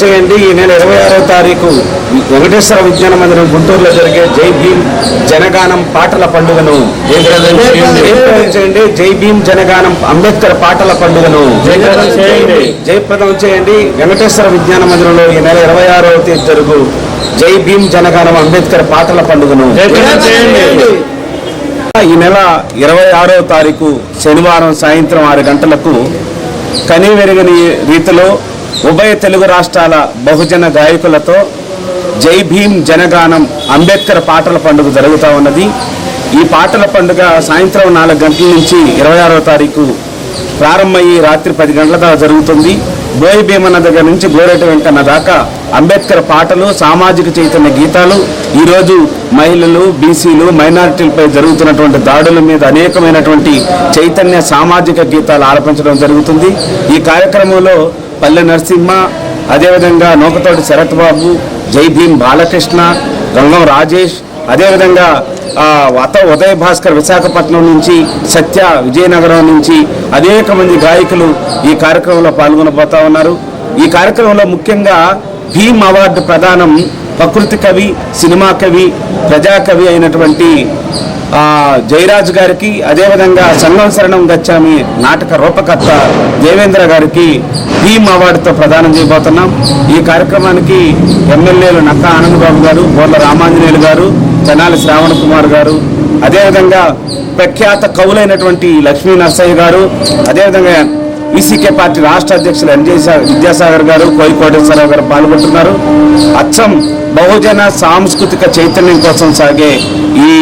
చేయండి ఈ నెల ఇరవై ఆరో తారీఖు వెంకటేశ్వర విజ్ఞాన మందిరం గుంటూరులో జరిగే జై భీమ్ జనగానం పాటల పండుగను చేయండి. జై భీమ్ జనగానం అంబేద్కర్ పాటల పండుగను జయప్రదం చేయండి. వెంకటేశ్వర విజ్ఞాన మందిరంలో ఈ నెల ఇరవై ఆరవ తేదీ జరుగు జై భీమ్ జనగానం అంబేద్కర్ పాటల పండుగను. ఈ నెల ఇరవై ఆరో తారీఖు శనివారం సాయంత్రం ఆరు గంటలకు కనివెరగని రీతిలో ఉభయ తెలుగు రాష్ట్రాల బహుజన గాయకులతో జై భీమ్ జనగానం అంబేద్కర్ పాటల పండుగ జరుగుతూ ఉన్నది. ఈ పాటల పండుగ సాయంత్రం నాలుగు గంటల నుంచి ఇరవై ఆరో తారీఖు ప్రారంభమయ్యి రాత్రి పది గంటల దాకా జరుగుతుంది. బోయి భీమన్న దగ్గర నుంచి గోరేట వెంకన్న దాకా అంబేద్కర్ పాటలు సామాజిక చైతన్య గీతాలు ఈరోజు మహిళలు బీసీలు మైనారిటీలపై జరుగుతున్నటువంటి దాడుల మీద అనేకమైనటువంటి చైతన్య సామాజిక గీతాలు ఆలపించడం జరుగుతుంది. ఈ కార్యక్రమంలో పల్లె నరసింహ అదేవిధంగా నూకతోటి శరత్ బాబు జై భీమ్ బాలకృష్ణ గంగం రాజేష్ అదేవిధంగా అత ఉదయ భాస్కర్ విశాఖపట్నం నుంచి సత్య విజయనగరం నుంచి అనేక మంది గాయకులు ఈ కార్యక్రమంలో పాల్గొనబోతా ఉన్నారు. ఈ కార్యక్రమంలో ముఖ్యంగా భీమ్ అవార్డు ప్రదానం ప్రకృతి కవి సినిమా కవి ప్రజాకవి అయినటువంటి జయరాజ్ గారికి అదేవిధంగా సంఘం శరణం గచ్చామి నాటక రూపకర్త దేవేంద్ర గారికి భీమ్ అవార్డుతో ప్రదానం చేయబోతున్నాం. ఈ కార్యక్రమానికి ఎమ్మెల్యేలు నక్కా ఆనందబాబు గారు బోర్ల రామాంజనేయులు గారు తెనాలి శ్రావణ కుమార్ గారు అదేవిధంగా ప్రఖ్యాత కవులైనటువంటి లక్ష్మీ నర్సయ్య గారు అదేవిధంగా ఈసీకే పార్టీ రాష్ట్ర అధ్యక్షులు ఎన్జే విద్యాసాగర్ గారు కోయి కోటేశ్వరరావు గారు పాల్గొంటున్నారు. అచ్చం బహుజన సాంస్కృతిక చైతన్యం కోసం సాగే ఈ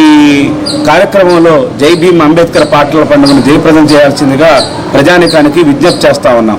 కార్యక్రమంలో జై భీమ్ అంబేద్కర్ పాటల పండుగను జయప్రదం చేయాల్సిందిగా ప్రజానికానికి విజ్ఞప్తి చేస్తా ఉన్నాం.